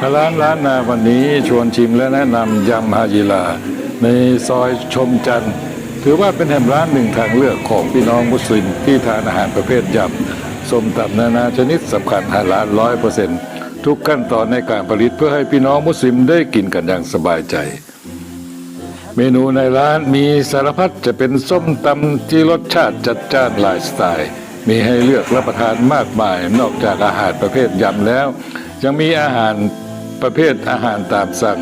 ร้านร้านนาวันนี้ชวนชิมและแนะนำยำฮาจิลา ในซอยชมจันทร์ถือว่าเป็นแห่งร้านหนึ่งทางเลือกของพี่น้องมุสลิมที่ทานอาหารประเภทยำส้มตำนานาชนิดสำคัญฮาลาลร้อยเปอร์เซ็นต์ทุกขั้นตอนในการผลิตเพื่อให้พี่น้องมุสลิมได้กินกันอย่างสบายใจ เมนูในร้านมีสารพัดจะเป็นส้มตำที่รสชาติจัดจ้านหลายสไตล์ มีให้เลือกรับประทานมากมาย นอกจากอาหารประเภทยำแล้ว ยังมีอาหาร ประเภทอาหารตามสั่ง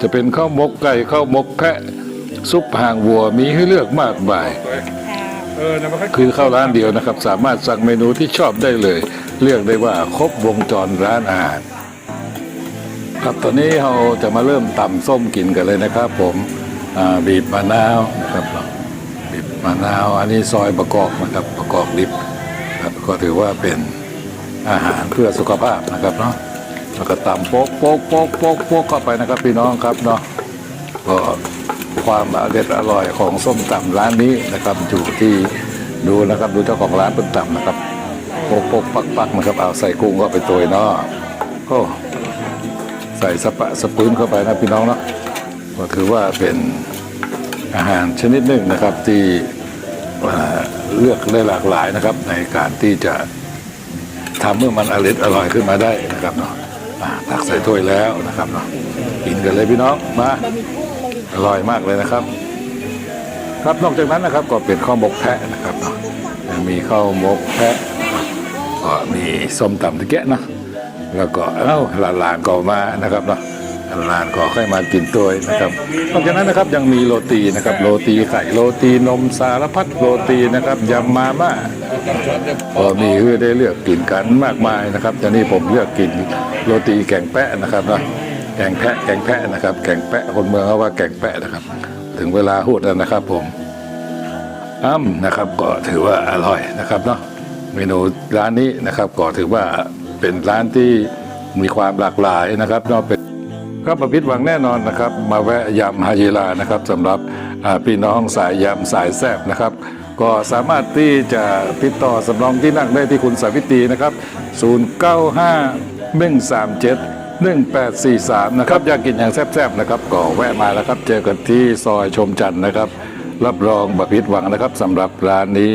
จะเป็นข้าวหมกไก่ข้าวหมกแพะ ซุปหางวัวมีให้เลือกมากมายเออนะมันก็คือเข้าร้านเดียวนะครับ สามารถสั่งเมนูที่ชอบได้เลย เรียกได้ว่าครบวงจรร้านอาหารครับตอนนี้เราจะมาเริ่มตำส้มกินกันเลยนะครับ ผมอ่าบีบมะนาวนะครับบีบมะนาว อันนี้ซอยประกอบนะครับประกอบดิบครับก็ถือว่าเป็นอาหารเพื่อสุขภาพนะครับเนาะ แล้วก็ตำโป๊กโป๊กโป๊กโป๊กโป๊กเข้าไปนะครับพี่น้องครับเนาะก็ความอเด็ดอร่อยของส้มตำร้านนี้นะครับอยู่ที่ดูนะครับดูเจ้าของร้านเป็นตำนะครับโป๊กโป๊กปักปักนะครับเอาใส่กุ้งก็ไปตัวเนาะโอ้ใส่สปะสปืนเข้าไปนะพี่น้องเนาะก็ถือว่าเป็นอาหารชนิดหนึ่งนะครับที่เลือกได้หลากหลายนะครับในการที่จะทำเมื่อมันอร่อยอร่อยขึ้นมาได้นะครับเนาะ ตักใส่ถ้วยแล้วนะครับเนาะกินกันเลยพี่น้องมาอร่อยมากเลยนะครับ ครับนอกจากนั้นนะครับก็เป็นข้าวหมกแพะนะครับเนาะยังมีข้าวหมกแพะก็มีส้มตำตะแกะเนาะแล้วก็เอ้าหลานๆก็มานะครับเนาะ หลานๆก็ค่อยมากินตัวยนะครับนอกจากนั้นนะครับยังมีโรตีนะครับโรตีไข่โรตีนมสารพัดโรตีนะครับยำมาม่าก็มีให้ได้เลือกกินกันมากมายนะครับแต่นี่ผมเลือกกินโรตีแกงแปะนะครับเนาะแกงแพะแกงแพะนะครับแกงแปะคนเมืองเขาว่าแกงแปะนะครับ ถึงเวลาพูดแล้วนะครับผมอ้ำนะครับก็ถือว่าอร่อยนะครับเนาะเมนูร้านนี้นะครับก็ถือว่าเป็นร้านที่มีความหลากหลายนะครับเนอกเป็น ครับมาพิษหวังแน่นอนนะครับ มาแวะยำฮายิลานะครับสำหรับพี่น้องสายยำสายแซบนะครับ ก็สามารถที่จะติดต่อสำรองที่นั่งได้ที่คุณสาวิตีนะครับ 095 137 1843 นะครับ อยากกินอย่างแซ่บๆนะครับ ก็แวะมาแล้วครับ เจอกันที่ซอยชมจันทร์นะครับ รับรองบะพิษหวังนะครับสำหรับร้านนี้